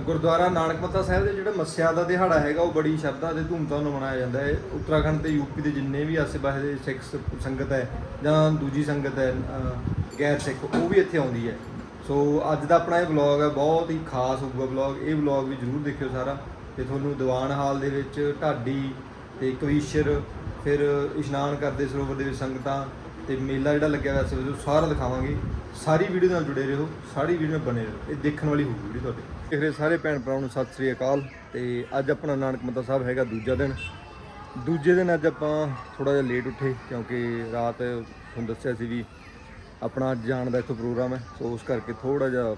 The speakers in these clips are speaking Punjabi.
ਗੁਰਦੁਆਰਾ ਨਾਨਕ ਨਾਨਕਮਤਾ ਸਾਹਿਬ ਦੇ ਜਿਹੜਾ ਮੱਸਿਆ ਦਾ ਦਿਹਾੜਾ ਹੈਗਾ, ਉਹ ਬੜੀ ਸ਼ਰਧਾ ਤੇ ਧੂਮਧਾਮ ਨਾਲ ਮਨਾਇਆ ਜਾਂਦਾ ਹੈ। ਉੱਤਰਾਖੰਡ ਤੇ ਯੂਪੀ ਦੇ ਜਿੰਨੇ ਵੀ ਆਸ-ਪਾਸੇ ਦੇ ਸਿੱਖ ਸ- ਸੰਗਤ ਹੈ ਜਾਂ ਦੂਜੀ ਸੰਗਤ ਹੈ ਗੈਰ ਸਿੱਖ, ਉਹ ਵੀ ਇੱਥੇ ਆਉਂਦੀ ਹੈ। ਸੋ ਅੱਜ ਦਾ ਆਪਣਾ ਇਹ ਵਲੌਗ ਹੈ, ਬਹੁਤ ਹੀ ਖਾਸ ਹੋਊਗਾ ਵਲੌਗ। ਇਹ ਵਲੌਗ ਵੀ ਜਰੂਰ ਦੇਖਿਓ ਸਾਰਾ। ਤੇ ਤੁਹਾਨੂੰ ਦੀਵਾਨ ਹਾਲ ਦੇ ਵਿੱਚ ਢਾਡੀ ਤੇ ਕਵੀਸ਼ਰ, ਫਿਰ ਇਸ਼ਨਾਨ ਕਰਦੇ ਸਰੋਵਰ ਦੇ ਵਿੱਚ ਸੰਗਤਾਂ ਤੇ ਮੇਲਾ ਜਿਹੜਾ ਲੱਗਿਆ ਹੋਇਆ ਸੀ, ਉਹ ਸਾਰਾ ਦਿਖਾਵਾਂਗੇ। ਸਾਰੀ ਵੀਡੀਓ ਨਾਲ ਜੁੜੇ ਰਹੋ, ਸਾਰੀ ਵੀਡੀਓ ਨਾਲ ਬਣੇ ਰਹੋ। ਇਹ ਦੇਖਣ ਵਾਲੀ ਹੋਊਗੀ ਵੀਡੀਓ ਤੁਹਾਡੇ। ਦੇਖ ਸਾਰੇ ਭੈਣ ਭਰਾਵਾਂ ਨੂੰ ਸਤਿ ਸ੍ਰੀ ਅਕਾਲ ਤੇ ਅੱਜ ਆਪਣਾ ਨਾਨਕ ਮੱਤਾ ਸਾਹਿਬ ਹੈਗਾ ਦੂਜਾ ਦਿਨ। ਦੂਜੇ ਦਿਨ ਅੱਜ ਆਪਾਂ ਥੋੜਾ ਜਿਹਾ ਲੇਟ ਉੱਠੇ ਕਿਉਂਕਿ ਰਾਤ ਤੁਹਾਨੂੰ ਦੱਸਿਆ ਸੀ ਵੀ ਆਪਣਾ ਅੱਜ ਜਾਣ ਦਾ ਇੱਥੋਂ ਪ੍ਰੋਗਰਾਮ ਹੈ, ਸੋ ਉਸ ਕਰਕੇ ਥੋੜਾ ਜਿਹਾ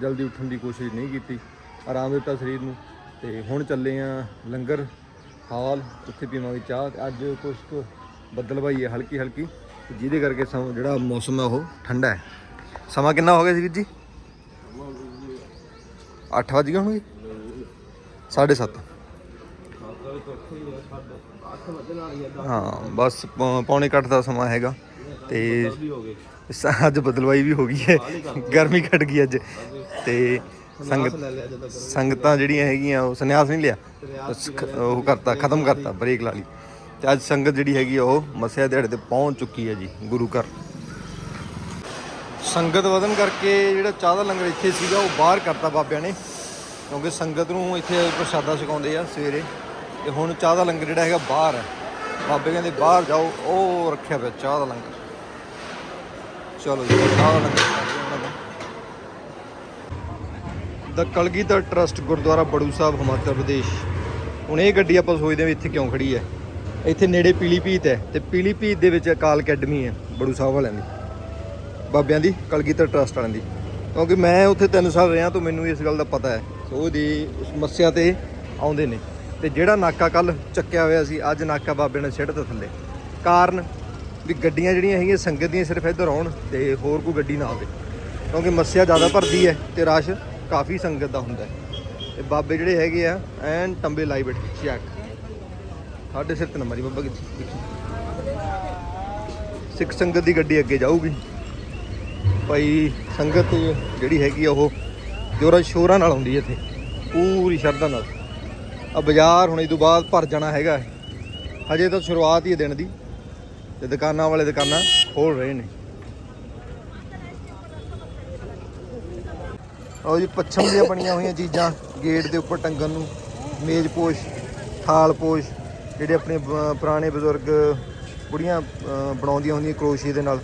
ਜਲਦੀ ਉੱਠਣ ਦੀ ਕੋਸ਼ਿਸ਼ ਨਹੀਂ ਕੀਤੀ। ਆਰਾਮ ਦਿੱਤਾ ਸਰੀਰ ਨੂੰ ਤੇ ਹੁਣ ਚੱਲੇ ਆ ਲੰਗਰ, ਹਾਲ, ਉੱਥੇ ਪੀਵਾਂਗੇ ਚਾਹ। ਅੱਜ ਕੁਛ ਕੁ ਬੱਦਲਵਾਈ ਹੈ ਹਲਕੀ ਹਲਕੀ ਜਿਹਦੇ ਕਰਕੇ ਸਮ ਜਿਹੜਾ ਮੌਸਮ ਹੈ ਉਹ ਠੰਡਾ ਹੈ। ਸਮਾਂ ਕਿੰਨਾ ਹੋ ਗਿਆ ਸੀ ਵੀਰ ਜੀ? 8 ਵਜ ਗਏ ਹੋਣਗੇ? 7:30 ਹਾਂ, ਬਸ ਪੌ- ਪੌਣੇ ਕੱਟ ਦਾ ਸਮਾਂ ਹੈਗਾ। ਤੇ ਅੱਜ ਬਦਲਵਾਈ ਵੀ ਹੋ ਗਈ ਹੈ। ਗਰਮੀ ਘਟ ਗਈ ਅੱਜ। ਤੇ ਸੰਗਤ, ਸੰਗਤਾਂ ਜਿਹੜੀਆਂ ਹੈਗੀਆਂ, ਉਹ ਸੰਨਿਆਸ ਨਹੀਂ ਲਿਆ। ਉਹ ਕਰਤਾ, ਖਤਮ ਕਰਤਾ, ਬ੍ਰੇਕ ਲਾ ਲਈ। ਤੇ ਅੱਜ ਸੰਗਤ ਜਿਹੜੀ ਹੈਗੀ ਆ, ਉਹ ਮੱਸਿਆ ਦਿਹਾੜੇ ਤੇ ਪਹੁੰਚ ਚੁੱਕੀ ਹੈ ਜੀ, ਗੁਰੂ ਘਰ। ਸੰਗਤ ਵਧਨ ਕਰਕੇ ਜਿਹੜਾ ਚਾਹ ਦਾ ਲੰਗਰ ਇੱਥੇ ਸੀਗਾ, ਉਹ ਬਾਹਰ ਕਰਤਾ ਬਾਬਿਆਂ ਨੇ। ਕਿਉਂਕਿ ਸੰਗਤ ਨੂੰ ਇੱਥੇ ਪ੍ਰਸ਼ਾਦਾ ਛਕਾਉਂਦੇ ਆ ਸਵੇਰੇ। ਤੇ ਹੁਣ ਚਾਹ ਦਾ ਲੰਗਰ ਜਿਹੜਾ ਹੈਗਾ ਬਾਹਰ ਹੈ। ਬਾਬੇ ਕਹਿੰਦੇ ਬਾਹਰ ਜਾਓ, ਉਹ ਰੱਖਿਆ ਪਿਆ ਚਾਹ ਦਾ ਲੰਗਰ। ਚਲੋ ਜੀ, ਚਾਹ ਦਾ ਲੰਗਰ ਦਾ ਕਲਗੀਧਰ ਟਰਸਟ ਗੁਰਦੁਆਰਾ ਬੜੂ ਸਾਹਿਬ, ਹਿਮਾਚਲ ਪ੍ਰਦੇਸ਼। ਹੁਣ ਇਹ ਗੱਡੀ ਆਪਾਂ ਸੋਚਦੇ ਹਾਂ ਵੀ ਇੱਥੇ ਕਿਉਂ ਖੜੀ ਹੈ? ਇੱਥੇ ਨੇੜੇ ਪੀਲੀਭੀਤ ਹੈ ਤੇ ਪੀਲੀਭੀਤ ਦੇ ਵਿੱਚ ਅਕਾਲ ਅਕੈਡਮੀ ਹੈ, ਬੜੂ ਸਾਹਿਬ ਵਾਲਿਆਂ ਦੀ। ਬਾਬਿਆਂ ਦੀ, ਕਲਗੀਧਰ ਟਰਸਟ ਵਾਲਿਆਂ ਦੀ। ਕਿਉਂਕਿ ਮੈਂ ਉੱਥੇ 3 ਸਾਲ ਰਿਹਾ ਤਾਂ ਮੈਨੂੰ ਇਸ ਗੱਲ ਦਾ ਪਤਾ ਹੈ। ਸੋ ਉਹਦੀ ਸਮੱਸਿਆ ਤੇ ਆਉਂਦੇ ਨੇ। ਤੇ ਜਿਹੜਾ ਨਾਕਾ ਕੱਲ ਚੱਕਿਆ ਹੋਇਆ ਸੀ, ਅੱਜ ਨਾਕਾ ਬਾਬੇ ਨੇ ਸਿੱਟ ਤੋਂ ਥੱਲੇ। ਕਾਰਨ ਵੀ ਗੱਡੀਆਂ ਜਿਹੜੀਆਂ ਹੈਗੀਆਂ, ਸੰਗਤ ਦੀਆਂ ਸਿਰਫ ਇੱਧਰ ਆਉਣ ਤੇ ਹੋਰ ਕੋਈ ਗੱਡੀ ਨਾ ਆਵੇ। ਕਿਉਂਕਿ ਮੱਸਿਆ ਜ਼ਿਆਦਾ ਭਰਦੀ ਹੈ ਤੇ ਰਸ਼ ਕਾਫੀ ਸੰਗਤ ਦਾ ਹੁੰਦਾ ਹੈ। ਤੇ ਬਾਬੇ ਜਿਹੜੇ ਹੈਗੇ ਆ, ਐਨ ਟੰਬੇ ਲਾਈ ਬੈਠੇ ਚੈੱਕ ਸਾਡੇ ਸਿਰ ਤੇ ਨੰਬਰ ਹੀ ਬਾਬਾ ਕਿੱਥੇ ਸਿੱਖ ਸੰਗਤ ਦੀ ਗੱਡੀ ਅੱਗੇ ਜਾਊਗੀ। ਭਾਈ ਸੰਗਤ ਜਿਹੜੀ ਹੈਗੀ ਆ ਉਹ ਜੋਰਾਂ ਸ਼ੋਰਾਂ ਨਾਲ ਆਉਂਦੀ ਹੈ ਇੱਥੇ, ਪੂਰੀ ਸ਼ਰਧਾ ਨਾਲ। ਆ ਬਾਜ਼ਾਰ ਹੁਣ ਇਹ ਤੋਂ ਬਾਅਦ ਭਰ ਜਾਣਾ ਹੈਗਾ ਹਜੇ ਤਾਂ ਸ਼ੁਰੂਆਤ ਹੀ ਹੈ ਦਿਨ ਦੀ, ਤੇ ਦੁਕਾਨਾਂ ਵਾਲੇ ਦੁਕਾਨਾਂ ਖੋਲ ਰਹੇ ਨੇ। ਉਹ ਜੀ ਪੱਛਮ ਦੀਆਂ ਬਣੀਆਂ ਹੋਈਆਂ ਚੀਜ਼ਾਂ, ਗੇਟ ਦੇ ਉੱਪਰ ਟੰਗਣ ਨੂੰ, ਮੇਜ਼ ਪੋਸ਼, ਥਾਲ ਪੋਸ਼, ਜਿਹੜੇ ਆਪਣੇ ਪੁਰਾਣੇ ਬਜ਼ੁਰਗ ਬੁੜੀਆਂ ਬਣਾਉਂਦੀਆਂ ਹੁੰਦੀਆਂ ਕਰੋਸ਼ੀਏ ਦੇ ਨਾਲ,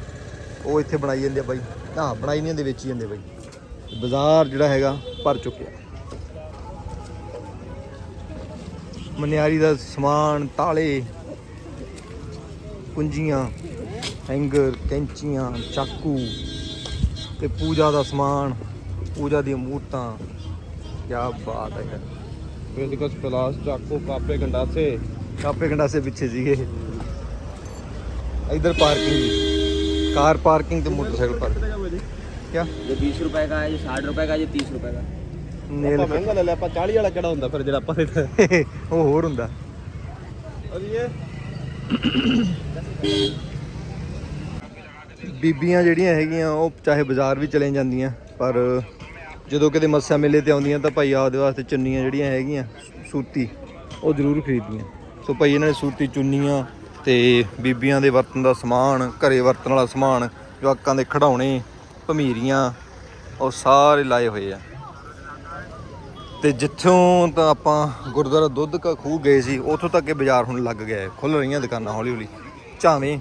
ਉਹ ਇੱਥੇ ਬਣਾਈ ਜਾਂਦੇ ਆ ਬਾਈ। ਆਹ ਬਣਾਈ ਨਹੀਂ ਦੇ ਵਿੱਚ ਹੀ ਜਾਂਦੇ ਬਾਈ। ਬਾਜ਼ਾਰ ਜਿਹੜਾ ਹੈਗਾ ਭਰ ਚੁੱਕਿਆ। ਮਨਿਆਰੀ ਦਾ ਸਮਾਨ ਤਾਲੇ ਕੁੰਜੀਆਂ ਹੈਂਗਰ ਕੈਂਚੀਆਂ ਚਾਕੂ ਤੇ ਪੂਜਾ ਦਾ ਸਮਾਨ ਪੂਜਾ ਦੀਆਂ ਮੂਰਤਾਂ। ਕੀ ਬਾਤ ਹੈ ਯਾਰ। ਫਿਜ਼ੀਕਲ ਕਲਾਸ ਚਾਕੂ ਕਾਪੇ ਗੰਡਾਸੇ। ਕਾਪੇ ਗੰਡਾਸੇ ਪਿੱਛੇ ਸੀਗੇ। ਇਧਰ ਪਾਰਕਿੰਗ। कार पार्किंग ਤੇ ਮੋਟਰਸਾਈਕਲ ਪਾਰਕਿੰਗ ਕੀ ये बीस रुपए का है ये साठ रुपए का ये तीस रुपए का ਨੇਲ ਆਪਾਂ ਮਹਿੰਗਾ ਲੈ ਲਿਆ ਆਪਾਂ 40 ਵਾਲਾ ਕਿਹੜਾ ਹੁੰਦਾ ਫਿਰ ਜਿਹੜਾ ਆਪਾਂ ਦੇ ਉਹ ਹੋਰ ਹੁੰਦਾ ਅਰੇ ਇਹ ਬੀਬੀਆਂ ਜਿਹੜੀਆਂ ਹੈਗੀਆਂ ਉਹ ਚਾਹੇ ਬਾਜ਼ਾਰ ਵੀ ਚਲੇ ਜਾਂਦੀਆਂ ਪਰ ਜਦੋਂ ਕਿਤੇ ਮੱਸਿਆ ਮੇਲੇ ਤੇ ਆਉਂਦੀਆਂ ਤਾਂ ਭਾਈ ਆਪਦੇ ਵਾਸਤੇ ਚੁੰਨੀਆਂ ਜਿਹੜੀਆਂ ਹੈਗੀਆਂ ਸੂਤੀ ਉਹ ਜ਼ਰੂਰ ਖਰੀਦੀਆਂ ਸੋ ਭਾਈ ਇਹਨਾਂ ਨੇ ਸੂਤੀ ਚੁੰਨੀਆਂ ਤੇ ਬੀਬੀਆਂ ਦੇ ਵਰਤਨ ਦਾ ਸਮਾਨ, ਘਰੇ ਵਰਤਣ ਵਾਲਾ ਸਮਾਨ, ਜਵਾਕਾਂ ਦੇ ਖਿਡੌਣੇ, ਭਮੀਰੀਆਂ, ਉਹ ਸਾਰੇ ਲਾਏ ਹੋਏ ਆ। ਤੇ ਜਿੱਥੋਂ ਤਾਂ ਆਪਾਂ ਗੁਰਦੁਆਰਾ ਦੁੱਧ ਕਾ ਖੂਹ ਗਏ ਸੀ, ਉੱਥੋਂ ਤੱਕ ਇਹ ਬਾਜ਼ਾਰ ਹੁਣ ਲੱਗ ਗਿਆ ਹੈ। ਖੁੱਲ ਰਹੀਆਂ ਦੁਕਾਨਾਂ ਹੌਲੀ ਹੌਲੀ ਝਾਵੇਂ,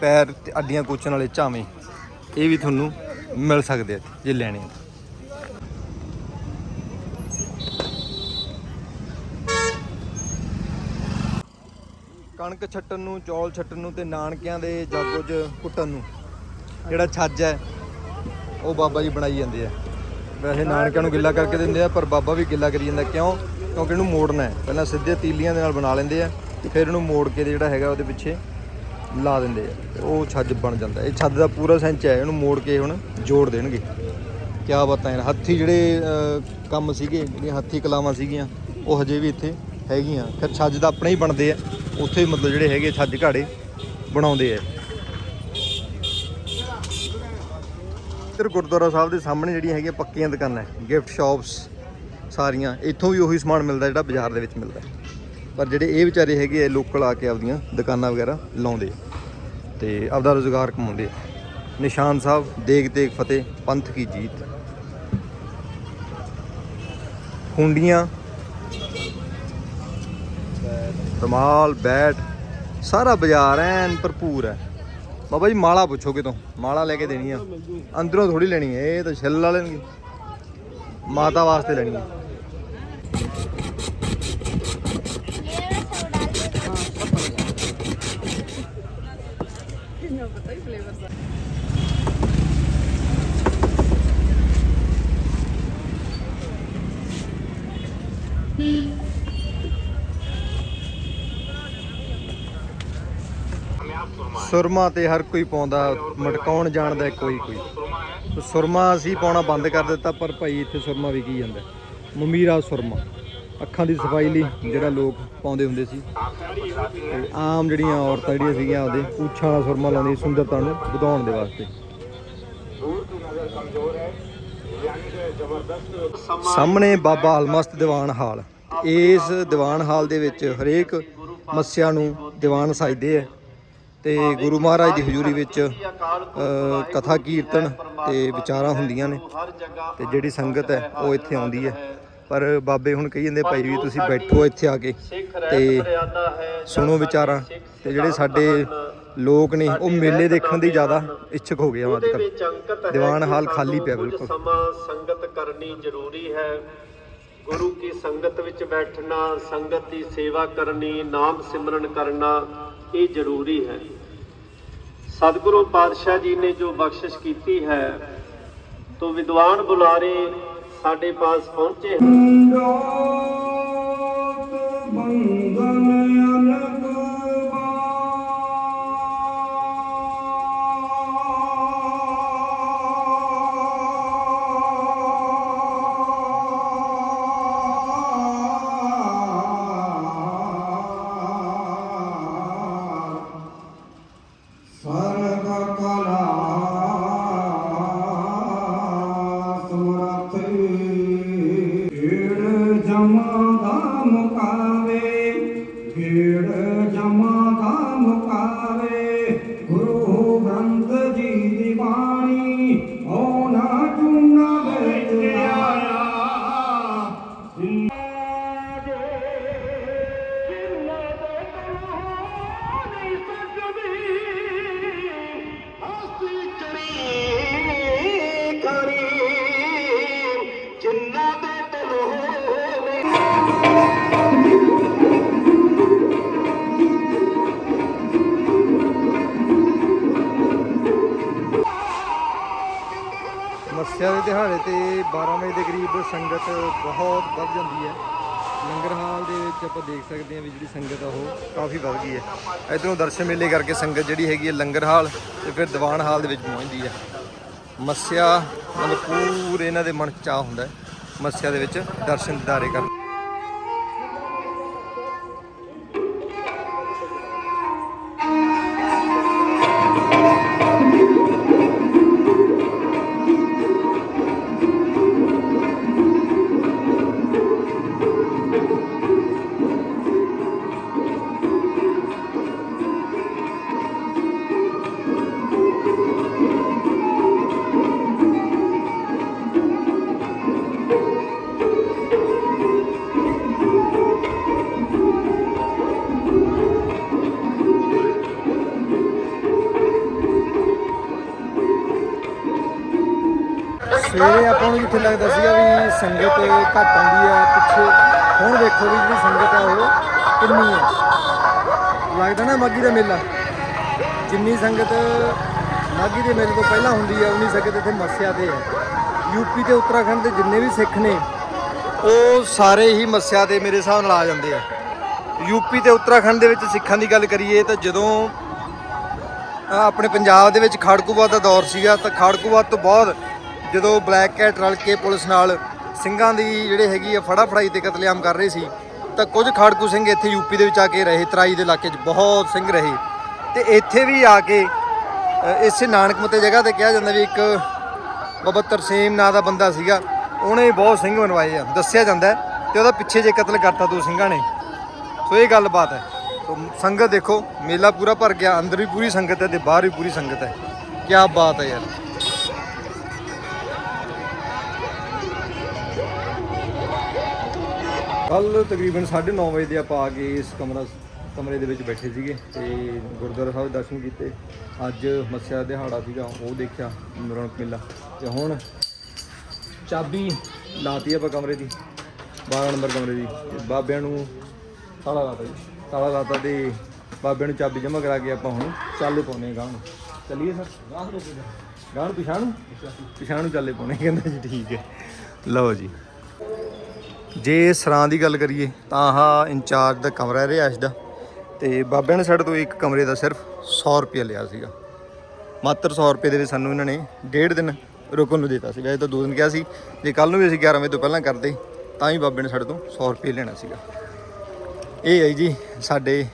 ਪੈਰ ਤੇ ਅੱਡੀਆਂ ਕੁਚਣ ਵਾਲੇ ਝਾਵੇਂ, ਇਹ ਵੀ ਤੁਹਾਨੂੰ ਮਿਲ ਸਕਦੇ ਆ, ਜੇ ਲੈਣੇ ਆ। ਕਣਕ ਛੱਟਣ ਨੂੰ, ਚੌਲ ਛੱਟਣ ਨੂੰ ਤੇ ਨਾਨਕਿਆਂ ਦੇ ਜਾਗੋ 'ਚ ਕੁੱਟਣ ਨੂੰ, ਜਿਹੜਾ ਛੱਜ ਹੈ, ਉਹ ਬਾਬਾ ਜੀ ਬਣਾਈ ਜਾਂਦੇ ਆ। ਵੈਸੇ ਨਾਨਕਿਆਂ ਨੂੰ ਗਿੱਲਾ ਕਰਕੇ ਦਿੰਦੇ ਆ, ਪਰ ਬਾਬਾ ਵੀ ਗਿੱਲਾ ਕਰੀ ਜਾਂਦਾ। ਕਿਉਂ? ਕਿਉਂਕਿ ਇਹਨੂੰ ਮੋੜਨਾ ਹੈ। ਪਹਿਲਾਂ ਸਿੱਧੇ ਤੀਲੀਆਂ ਦੇ ਨਾਲ ਬਣਾ ਲੈਂਦੇ ਆ, ਫਿਰ ਇਹਨੂੰ ਮੋੜ ਕੇ ਜਿਹੜਾ ਹੈਗਾ ਉਹਦੇ ਪਿੱਛੇ ਲਾ ਦਿੰਦੇ ਆ ਉਹ ਛੱਜ ਬਣ ਜਾਂਦਾ ਇਹ ਛੱਜ ਦਾ ਪੂਰਾ ਸੈਂਚ ਹੈ, ਇਹਨੂੰ ਮੋੜ ਕੇ ਹੁਣ ਜੋੜ ਦੇਣਗੇ। ਕਿਆ ਬਾਤਾਂ ਯਾਰ, ਹੱਥੀ ਜਿਹੜੇ ਕੰਮ ਸੀਗੇ, ਜਿਹੜੀਆਂ ਹੱਥੀ ਕਲਾਵਾਂ ਸੀਗੀਆਂ, ਉਹ ਹਜੇ ਵੀ ਇੱਥੇ ਹੈਗੀਆਂ। ਫਿਰ ਛੱਜ ਦਾ ਆਪਣੇ ਹੀ ਬਣਦੇ ਆ। ਉੱਥੇ ਮਤਲਬ ਜਿਹੜੇ ਹੈਗੇ ਛੱਜ ਘਾੜੇ ਬਣਾਉਂਦੇ ਆ। ਇੱਧਰ ਗੁਰਦੁਆਰਾ ਸਾਹਿਬ ਦੇ ਸਾਹਮਣੇ ਜਿਹੜੀਆਂ ਹੈਗੀਆਂ ਪੱਕੀਆਂ ਦੁਕਾਨਾਂ ਗਿਫਟ ਸ਼ਾਪਸ ਸਾਰੀਆਂ, ਇੱਥੋਂ ਵੀ ਉਹੀ ਸਮਾਨ ਮਿਲਦਾ ਜਿਹੜਾ ਬਾਜ਼ਾਰ ਦੇ ਵਿੱਚ ਮਿਲਦਾ। ਪਰ ਜਿਹੜੇ ਇਹ ਵਿਚਾਰੇ ਹੈਗੇ ਆ ਲੋਕਲ ਆ ਕੇ ਆਪਦੀਆਂ ਦੁਕਾਨਾਂ ਵਗੈਰਾ ਲਾਉਂਦੇ ਆ ਤੇ ਆਪਦਾ ਰੋਜ਼ਗਾਰ ਕਮਾਉਂਦੇ ਨਿਸ਼ਾਨ ਸਾਹਿਬ, ਦੇਗ ਦੇਗ ਫਤਿਹ, ਪੰਥ ਕੀ ਜੀਤ। ਹੁੰਡੀਆਂ ਰਮਾਲ ਬੈਟ ਸਾਰਾ ਬਾਜ਼ਾਰ ਐਨ ਭਰਪੂਰ ਹੈ। ਬਾਬਾ ਜੀ, ਮਾਲਾ ਪੁੱਛੋ ਕਿਤੋਂ ਮਾਲਾ ਲੈ ਕੇ ਦੇਣੀ ਆ। ਅੰਦਰੋਂ ਥੋੜੀ ਲੈਣੀ ਹੈ, ਇਹ ਤਾਂ ਛਿੱਲ ਵਾਲੇ ਲੈਣਗੇ ਮਾਤਾ ਵਾਸਤੇ ਲੈਣੀ ਹੈ। ਸੁਰਮਾ ਤੇ ਹਰ ਕੋਈ ਪਾਉਂਦਾ, ਮਟਕਾਉਣ ਜਾਣਦਾ ਕੋਈ। ਕੋਈ ਸੁਰਮਾ ਅਸੀਂ ਪਾਉਣਾ ਬੰਦ ਕਰ ਦਿੱਤਾ, ਪਰ ਭਾਈ ਇੱਥੇ ਸੁਰਮਾ ਵਿਕੀ ਜਾਂਦਾ ਮਮੀਰਾ ਸੁਰਮਾ। ਅੱਖਾਂ ਦੀ ਸਫ਼ਾਈ ਲਈ ਜਿਹੜਾ ਲੋਕ ਪਾਉਂਦੇ ਹੁੰਦੇ ਸੀ। ਆਮ ਜਿਹੜੀਆਂ ਔਰਤਾਂ ਜਿਹੜੀਆਂ ਸੀਗੀਆਂ ਆਪਦੇ ਪੂਛਾਂ ਵਾਲਾ ਸੁਰਮਾ ਲਾਉਂਦੀਆਂ ਸੁੰਦਰਤਾ ਨੂੰ ਵਧਾਉਣ ਦੇ ਵਾਸਤੇ। ਸਾਹਮਣੇ ਬਾਬਾ ਹਲਮਸਤ ਦੀਵਾਨ ਹਾਲ। ਇਸ ਦੀਵਾਨ ਹਾਲ ਦੇ ਵਿੱਚ ਹਰੇਕ ਮੱਸਿਆ ਨੂੰ ਦੀਵਾਨ ਸਜਦੇ ਆ ਤੇ ਗੁਰੂ ਮਹਾਰਾਜ ਦੀ ਹਜ਼ੂਰੀ ਵਿੱਚ ਕਥਾ ਕੀਰਤਨ ਤੇ ਵਿਚਾਰਾਂ ਹੁੰਦੀਆਂ ਨੇ ਤੇ ਜਿਹੜੀ ਸੰਗਤ ਹੈ, ਉਹ ਇੱਥੇ ਆਉਂਦੀ ਹੈ। ਪਰ ਬਾਬੇ ਹੁਣ ਕਹੀ ਜਾਂਦੇ, ਭਾਈ ਵੀ ਤੁਸੀਂ ਬੈਠੋ ਇੱਥੇ ਆ ਕੇ ਤੇ ਸੁਣੋ ਵਿਚਾਰਾਂ। ਤੇ ਜਿਹੜੇ ਸਾਡੇ ਲੋਕ ਨੇ, ਉਹ ਮੇਲੇ ਦੇਖਣ ਦੀ ਜ਼ਿਆਦਾ ਇੱਛਕ ਹੋ ਗਏ ਆ ਅੱਜ ਕੱਲ੍ਹ ਦੀਵਾਨ ਹਾਲ ਖਾਲੀ ਪਿਆ ਬਿਲਕੁਲ। ਸਮਾਂ ਸੰਗਤ ਕਰਨੀ ਜ਼ਰੂਰੀ ਹੈ। ਗੁਰੂ ਕੀ ਸੰਗਤ ਵਿੱਚ ਬੈਠਣਾ, ਸੰਗਤ ਦੀ ਸੇਵਾ ਕਰਨੀ, ਨਾਮ ਸਿਮਰਨ ਕਰਨਾ, ਇਹ ਜ਼ਰੂਰੀ ਹੈ। ਸਤਿਗੁਰੂ ਪਾਤਸ਼ਾਹ ਜੀ ਨੇ ਜੋ ਬਖਸ਼ਿਸ਼ ਕੀਤੀ ਹੈ, ਤੋ ਵਿਦਵਾਨ ਬੁਲਾਰੇ ਸਾਡੇ ਪਾਸ ਪਹੁੰਚੇ ਹਨ। 12 ਵਜੇ ਦੇ ਕਰੀਬ ਸੰਗਤ ਬਹੁਤ ਵੱਧ ਜਾਂਦੀ ਹੈ। ਲੰਗਰ ਹਾਲ ਦੇ ਵਿੱਚ ਆਪਾਂ ਦੇਖ ਸਕਦੇ ਹਾਂ ਵੀ ਜਿਹੜੀ ਸੰਗਤ ਆ ਉਹ ਕਾਫੀ ਵੱਧ ਗਈ ਹੈ। ਇਧਰੋਂ ਦਰਸ਼ਨ ਮੇਲੇ ਕਰਕੇ ਸੰਗਤ ਜਿਹੜੀ ਹੈਗੀ ਹੈ ਲੰਗਰ ਹਾਲ ਤੇ ਫਿਰ ਦੀਵਾਨ ਹਾਲ ਦੇ ਵਿੱਚ ਪਹੁੰਚਦੀ ਹੈ। ਮੱਸਿਆ ਮਤਲਬ ਪੂਰੇ ਇਹਨਾਂ ਦੇ ਮਨ 'ਚ ਚਾਹ ਹੁੰਦਾ ਮੱਸਿਆ ਦੇ ਵਿੱਚ ਦਰਸ਼ਨ ਦਿਦਾਰੇ ਕਰਨ। ਸਵੇਰੇ ਆਪਾਂ ਨੂੰ ਜਿੱਥੇ ਲੱਗਦਾ ਸੀਗਾ ਵੀ ਸੰਗਤ ਘੱਟ ਆਉਂਦੀ ਹੈ, ਪਿੱਛੇ ਹੁਣ ਦੇਖੋ ਵੀ ਜਿਹੜੀ ਸੰਗਤ ਹੈ ਉਹ ਕਿੰਨੀ ਹੈ। ਲੱਗਦਾ ਨਾ ਮਾਗੀ ਦਾ ਮੇਲਾ। ਜਿੰਨੀ ਸੰਗਤ ਮਾਗੀ ਦੇ ਮੇਲੇ ਤੋਂ ਪਹਿਲਾਂ ਹੁੰਦੀ ਹੈ, ਉਨੀ ਸੰਗਤ ਇੱਥੇ ਮੱਸਿਆ ਤੇ ਹੈ। ਯੂਪੀ ਤੇ ਉੱਤਰਾਖੰਡ ਦੇ ਜਿੰਨੇ ਵੀ ਸਿੱਖ ਨੇ, ਉਹ ਸਾਰੇ ਹੀ ਮੱਸਿਆ ਤੇ ਮੇਰੇ ਹਿਸਾਬ ਨਾਲ ਆ ਜਾਂਦੇ ਆ। ਯੂਪੀ ਤੇ ਉੱਤਰਾਖੰਡ ਦੇ ਵਿੱਚ ਸਿੱਖਾਂ ਦੀ ਗੱਲ ਕਰੀਏ ਤਾਂ ਜਦੋਂ ਆਪਣੇ ਪੰਜਾਬ ਦੇ ਵਿੱਚ ਖਾੜਕੂਵਾਦ ਦਾ ਦੌਰ ਸੀਗਾ, ਤਾਂ ਖਾੜਕੂਵਾਦ ਤੋਂ ਬਾਅਦ ਜਦੋਂ ਬਲੈਕ ਕੈਟ ਰਲ ਕੇ ਪੁਲਿਸ ਨਾਲ ਸਿੰਘਾਂ ਦੀ ਜਿਹੜੇ ਹੈਗੀ ਆ ਫੜਾ ਫੜਾਈ ਤੇ ਕਤਲੇਆਮ ਕਰ ਰਹੇ ਸੀ ਤਾਂ ਕੁਝ ਖਾੜਕੂ ਸਿੰਘ ਇੱਥੇ ਯੂਪੀ ਦੇ ਵਿੱਚ ਆ ਕੇ ਰਹੇ ਤਰਾਈ ਦੇ ਇਲਾਕੇ 'ਚ ਬਹੁਤ ਸਿੰਘ ਰਹੇ। ਤੇ ਇੱਥੇ ਵੀ ਆ ਕੇ ਅ, ਇਸੇ ਨਾਨਕ ਮਤੇ ਜਗ੍ਹਾ ਤੇ ਕਿਹਾ ਜਾਂਦਾ ਵੀ ਇੱਕ ਬਾਬਾ ਤਰਸੇਮ ਨਾਂ ਦਾ ਬੰਦਾ ਸੀਗਾ ਉਹਨੇ ਬਹੁਤ ਸਿੰਘ ਮਰਵਾਏ ਆ ਦੱਸਿਆ ਜਾਂਦਾ ਹੈ ਤੇ ਉਹਦਾ ਪਿੱਛੇ ਜੇ ਕਤਲ ਕਰਤਾ ਦੋ ਸਿੰਘਾਂ ਨੇ। ਸੋ ਇਹ ਗੱਲਬਾਤ ਹੈ। ਸੋ ਸੰਗਤ ਦੇਖੋ ਮੇਲਾ ਪੂਰਾ ਭਰ ਗਿਆ ਅੰਦਰ ਵੀ ਪੂਰੀ ਸੰਗਤ ਹੈ ਤੇ ਬਾਹਰ ਵੀ ਪੂਰੀ ਸੰਗਤ ਹੈ। ਕੀ ਬਾਤ ਹੈ ਯਾਰ। ਕੱਲ ਤਕਰੀਬਨ 9:30 ਵਜੇ ਦੇ ਆਪਾਂ ਆ ਕੇ ਇਸ ਕਮਰਾ ਕਮਰੇ ਦੇ ਵਿੱਚ ਬੈਠੇ ਸੀਗੇ ਤੇ ਗੁਰਦੁਆਰਾ ਸਾਹਿਬ ਦੇ ਦਰਸ਼ਨ ਕੀਤੇ। ਅੱਜ ਮੱਸਿਆ ਦਿਹਾੜਾ ਸੀਗਾ, ਉਹ ਦੇਖਿਆ, ਰੌਣਕ ਮੇਲਾ। ਤੇ ਹੁਣ ਚਾਬੀ ਲਾਤੀ ਆਪਾਂ ਕਮਰੇ ਦੀ 12 ਨੰਬਰ ਕਮਰੇ ਦੀ। ਤੇ ਬਾਬਿਆਂ ਨੂੰ ਤਾਲਾ ਲਾਤਾ ਜੀ। ਤਾਲਾ ਲਾਤਾ ਤੇ ਬਾਬਿਆਂ ਨੂੰ ਚਾਬੀ ਜਮ੍ਹਾਂ ਕਰਾ ਕੇ ਆਪਾਂ ਹੁਣ ਚਾਲੇ ਪਾਉਣੇ ਗਾਂ ਨੂੰ। ਚੱਲੀਏ ਸਰ? ਗਾਂ ਨੂੰ ਗਾਂ ਨੂੰ ਪਿਛਾਂ ਨੂੰ ਪਿਛਾਂ ਨੂੰ ਚਾਲੇ ਪਾਉਣੇ ਕਹਿੰਦਾ ਜੀ ਠੀਕ ਹੈ। ਲਓ ਜੀ। ਜੇ ਸਰਾਂ ਦੀ ਗੱਲ ਕਰੀਏ, ਤਾਂ ਆਹ ਇੰਚਾਰਜ ਦਾ ਕਮਰਾ ਹੈ ਰਿਹਾਇਸ਼ ਦਾ। ਤੇ ਬਾਬਿਆਂ ਨੇ ਸਾਡੇ ਤੋਂ ਇੱਕ ਕਮਰੇ ਦਾ ਸਿਰਫ 100 ਰੁਪਏ ਲਿਆ ਸੀਗਾ। ਮਾਤਰ 100 ਰੁਪਏ ਦੇ ਵਿੱਚ ਸਾਨੂੰ ਇਹਨਾਂ ਨੇ ਡੇਢ ਦਿਨ ਰੁਕਣ ਨੂੰ ਦਿੱਤਾ ਸੀ ਵੈਸੇ ਤਾਂ ਦੋ ਦਿਨ ਕਿਹਾ ਸੀ, ਜੇ ਕੱਲ ਨੂੰ ਵੀ ਅਸੀਂ 11 ਵਜੇ ਤੋਂ ਪਹਿਲਾਂ ਕਰਦੇ, ਤਾਂ ਹੀ ਬਾਬੇ ਨੇ ਸਾਡੇ ਤੋਂ 100 ਰੁਪਏ ਲੈਣਾ ਸੀਗਾ। ਇਹ ਹੈ ਜੀ ਸਾਡੇ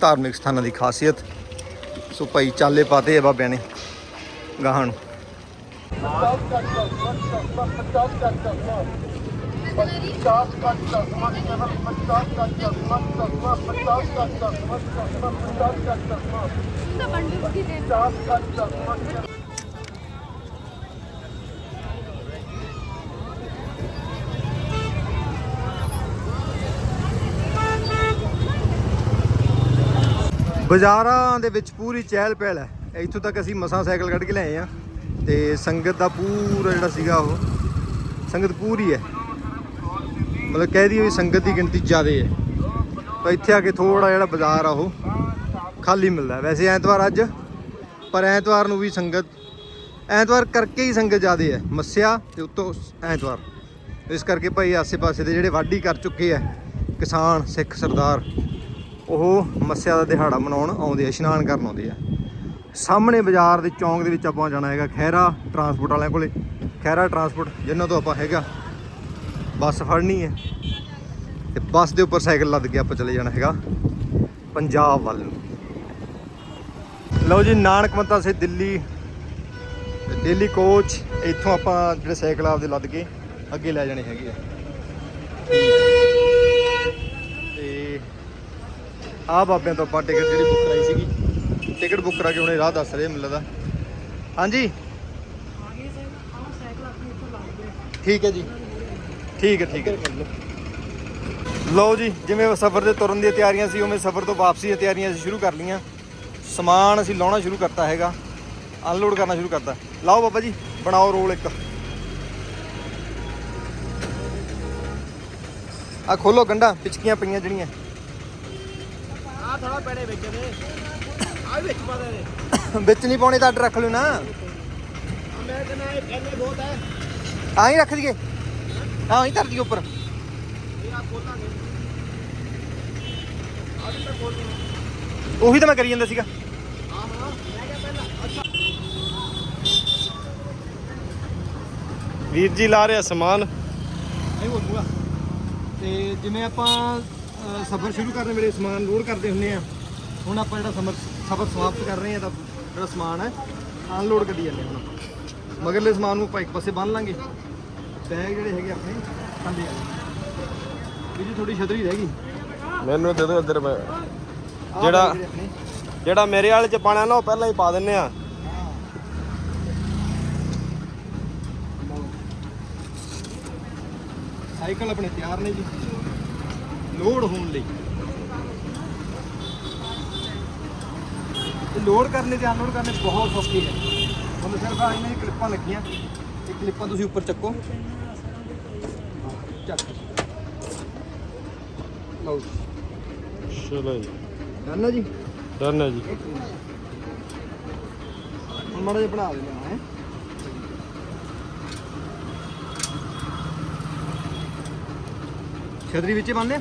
ਧਾਰਮਿਕ ਸਥਾਨਾਂ ਦੀ ਖਾਸੀਅਤ। ਸੋ ਭਾਈ ਚਾਲੇ ਪਾਤੇ ਆ ਬਾਬਿਆਂ ਨੇ ਗਾਹਾਂ ਨੂੰ। ਬਾਜ਼ਾਰਾਂ ਦੇ ਵਿੱਚ ਪੂਰੀ ਚਹਿਲ ਪਹਿਲ ਹੈ। ਇੱਥੋਂ ਤੱਕ ਅਸੀਂ ਮਸਾਂ ਸਾਈਕਲ ਕੱਢ ਕੇ ਲਿਆਏ ਆ ਤੇ ਸੰਗਤ ਦਾ ਪੂਰਾ ਜਿਹੜਾ ਸੀਗਾ ਉਹ, ਸੰਗਤ ਪੂਰੀ ਹੈ। ਮਤਲਬ ਕਹਿ ਦਈਏ ਵੀ ਸੰਗਤ ਦੀ ਗਿਣਤੀ ਜ਼ਿਆਦਾ ਹੈ। ਤਾਂ ਇੱਥੇ ਆ ਕੇ ਥੋੜਾ ਜਿਹੜਾ ਬਾਜ਼ਾਰ ਆ ਉਹ ਖਾਲੀ ਮਿਲਦਾ ਵੈਸੇ ਐਤਵਾਰ ਅੱਜ, ਪਰ ਐਤਵਾਰ ਨੂੰ ਵੀ ਸੰਗਤ, ਐਤਵਾਰ ਕਰਕੇ ਹੀ ਸੰਗਤ ਜ਼ਿਆਦਾ ਹੈ। ਮੱਸਿਆ ਤੇ ਉੱਤੋਂ ਐਤਵਾਰ। ਇਸ ਕਰਕੇ ਭਾਈ ਆਸੇ-ਪਾਸੇ ਦੇ ਜਿਹੜੇ ਵਾਢੀ ਕਰ ਚੁੱਕੇ ਆ ਕਿਸਾਨ, ਸਿੱਖ ਸਰਦਾਰ, ਉਹ ਮੱਸਿਆ ਦਾ ਦਿਹਾੜਾ ਮਨਾਉਣ ਆਉਂਦੇ ਆ, ਇਸ਼ਨਾਨ ਕਰਨ ਆਉਂਦੇ ਆ। ਸਾਹਮਣੇ ਬਾਜ਼ਾਰ ਦੇ ਚੌਂਕ ਦੇ ਵਿੱਚ ਆਪਾਂ ਜਾਣਾ ਹੈਗਾ ਖੈਰਾ ਟਰਾਂਸਪੋਰਟ ਵਾਲਿਆਂ ਕੋਲੇ। ਖੈਰਾ ਟਰਾਂਸਪੋਰਟ ਜਿਨ੍ਹਾਂ ਤੋਂ ਆਪਾਂ ਹੈਗਾ ਬੱਸ ਫੜਨੀ ਹੈ ਤੇ ਬੱਸ ਦੇ ਉੱਪਰ ਸਾਈਕਲ ਲੱਦ ਕੇ ਆਪਾਂ ਚਲੇ ਜਾਣਾ ਹੈਗਾ ਪੰਜਾਬ ਵੱਲ ਨੂੰ। ਲਓ ਜੀ ਨਾਨਕਮਤਾ ਸੇ ਦਿੱਲੀ ਦਿੱਲੀ ਕੋਚ ਇੱਥੋਂ ਆਪਾਂ ਜਿਹੜੇ ਸਾਈਕਲ ਆਪਦੇ ਲੱਦ ਕੇ ਅੱਗੇ ਲੈ ਜਾਣੇ ਹੈਗੇ ਆ। ਤੇ ਆ ਬਾਬਿਆਂ ਤੋਂ ਆਪਾਂ ਟਿਕਟ ਜਿਹੜੀ ਬੁੱਕ ਕਰਾਈ ਸੀਗੀ ਟਿਕਟ ਬੁੱਕ ਕਰਾ ਕੇ ਹੁਣੇ ਰਾਹ ਦੱਸ ਰਹੇ ਮੈਨੂੰ ਲੱਗਦਾ। ਹਾਂਜੀ? ਠੀਕ ਹੈ ਜੀ। ਠੀਕ ਹੈ ਠੀਕ ਹੈ। ਲਓ ਜੀ ਜਿਵੇਂ ਸਫ਼ਰ ਦੇ ਤੁਰਨ ਦੀਆਂ ਤਿਆਰੀਆਂ ਸੀ ਉਵੇਂ ਸਫ਼ਰ ਤੋਂ ਵਾਪਸੀ ਦੀਆਂ ਤਿਆਰੀਆਂ ਅਸੀਂ ਸ਼ੁਰੂ ਕਰ ਲਈਆਂ। ਸਮਾਨ ਅਸੀਂ ਲਾਉਣਾ ਸ਼ੁਰੂ ਕਰਤਾ ਹੈਗਾ। ਅਨਲੋਡ ਕਰਨਾ ਸ਼ੁਰੂ ਕਰਤਾ। ਲਾਓ ਬਾਬਾ ਜੀ ਬਣਾਓ ਰੋਲ ਇੱਕ। ਆ ਖੋਲੋ ਗੰਡਾ ਪਿਚਕੀਆਂ ਪਈਆਂ ਜਿਹੜੀਆਂ। ਆ ਥੋੜਾ ਪੈੜੇ ਵਿੱਚ ਨੇ। ਆ ਵਿੱਚ ਪਾ ਦੇ ਵਿੱਚ ਨਹੀਂ ਪਾਉਣੇ ਤਾਂ ਅੱਡ ਰੱਖ ਲਿਓ ਨਾ। ਮੈਂ ਕਹਿੰਦਾ ਇਹ ਬਹੁਤ ਹੈ। ਆਹੀਂ ਰੱਖ ਦਈਏ। ਹਾਂ ਹੀ ਧਰ ਉੱਪਰ। ਉਹੀ ਤਾਂ ਮੈਂ ਕਰੀ ਜਾਂਦਾ ਸੀਗਾ। ਵੀਰ ਜੀ ਲਾ ਰਿਹਾ ਸਮਾਨ। ਨਹੀਂ ਬੋਲੂਗਾ ਤੇ ਜਿਵੇਂ ਆਪਾਂ ਸਫ਼ਰ ਸ਼ੁਰੂ ਕਰਨ ਵੇਲੇ ਸਮਾਨ ਲੋਡ ਕਰਦੇ ਹੁੰਦੇ ਆ, ਹੁਣ ਆਪਾਂ ਜਿਹੜਾ ਸਫ਼ਰ ਸਫ਼ਰ ਸਮਾਪਤ ਕਰ ਰਹੇ ਆ, ਤਾਂ ਜਿਹੜਾ ਸਮਾਨ ਹੈ ਅਨਲੋਡ ਕਰੀ ਜਾਂਦੇ ਹੁਣ ਆਪਾਂ। ਮਗਰਲੇ ਸਮਾਨ ਨੂੰ ਆਪਾਂ ਇੱਕ ਪਾਸੇ ਬੰਨ ਲਾਂਗੇ। ਬੈਗ ਜਿਹੜੇ ਹੈਗੇ ਆਪਣੇ ਥੱਲੇ ਆ। ਇਹ ਜੀ ਥੋੜੀ ਛਤਰੀ ਰਹਿ ਗਈ? ਮੈਨੂੰ ਦੇ ਦਿਓ ਇੱਧਰ ਮੈਂ। ਆਹ ਜਿਹੜਾ- ਬੈਗ ਜਿਹੜੇ ਆਪਣੇ। ਜਿਹੜਾ ਮੇਰੇ ਵਾਲੇ ਚ ਪਾਣਾ ਨਾ ਉਹ ਪਹਿਲਾਂ ਹੀ ਪਾ ਦਿੰਨੇ ਆ। ਸਾਈਕਲ ਆਪਣੇ ਤਿਆਰ ਨੇ ਜੀ। ਲੋਡ ਹੋਣ ਲਈ। ਲੋਡ ਕਰਨੇ ਤੇ ਅਨਲੋਡ ਕਰਨੇ ਬਹੁਤ ਸੌਖੇ ਹੈ ਹੁਣ ਸਿਰਫ ਆ ਇਹਨਾਂ ਦੀ ਕਲਿੱਪਾਂ ਲੱਗੀਆਂ। ਇਹ ਕਲਿੱਪਾਂ ਤੁਸੀਂ ਉੱਪਰ ਚੱਕੋ। ਚੱਕ ਲਓ ਚਲੋ ਜੀ। ਡਨ ਹੈ ਜੀ। ਡਨ ਹੈ ਜੀ। ਹੁਣ ਮਾੜਾ ਜਿਹਾ ਬਣਾ ਦਿੰਦੇ ਹਾਂ ਹੈ। ਛਤਰੀ ਵਿੱਚ ਬੰਨਦੇ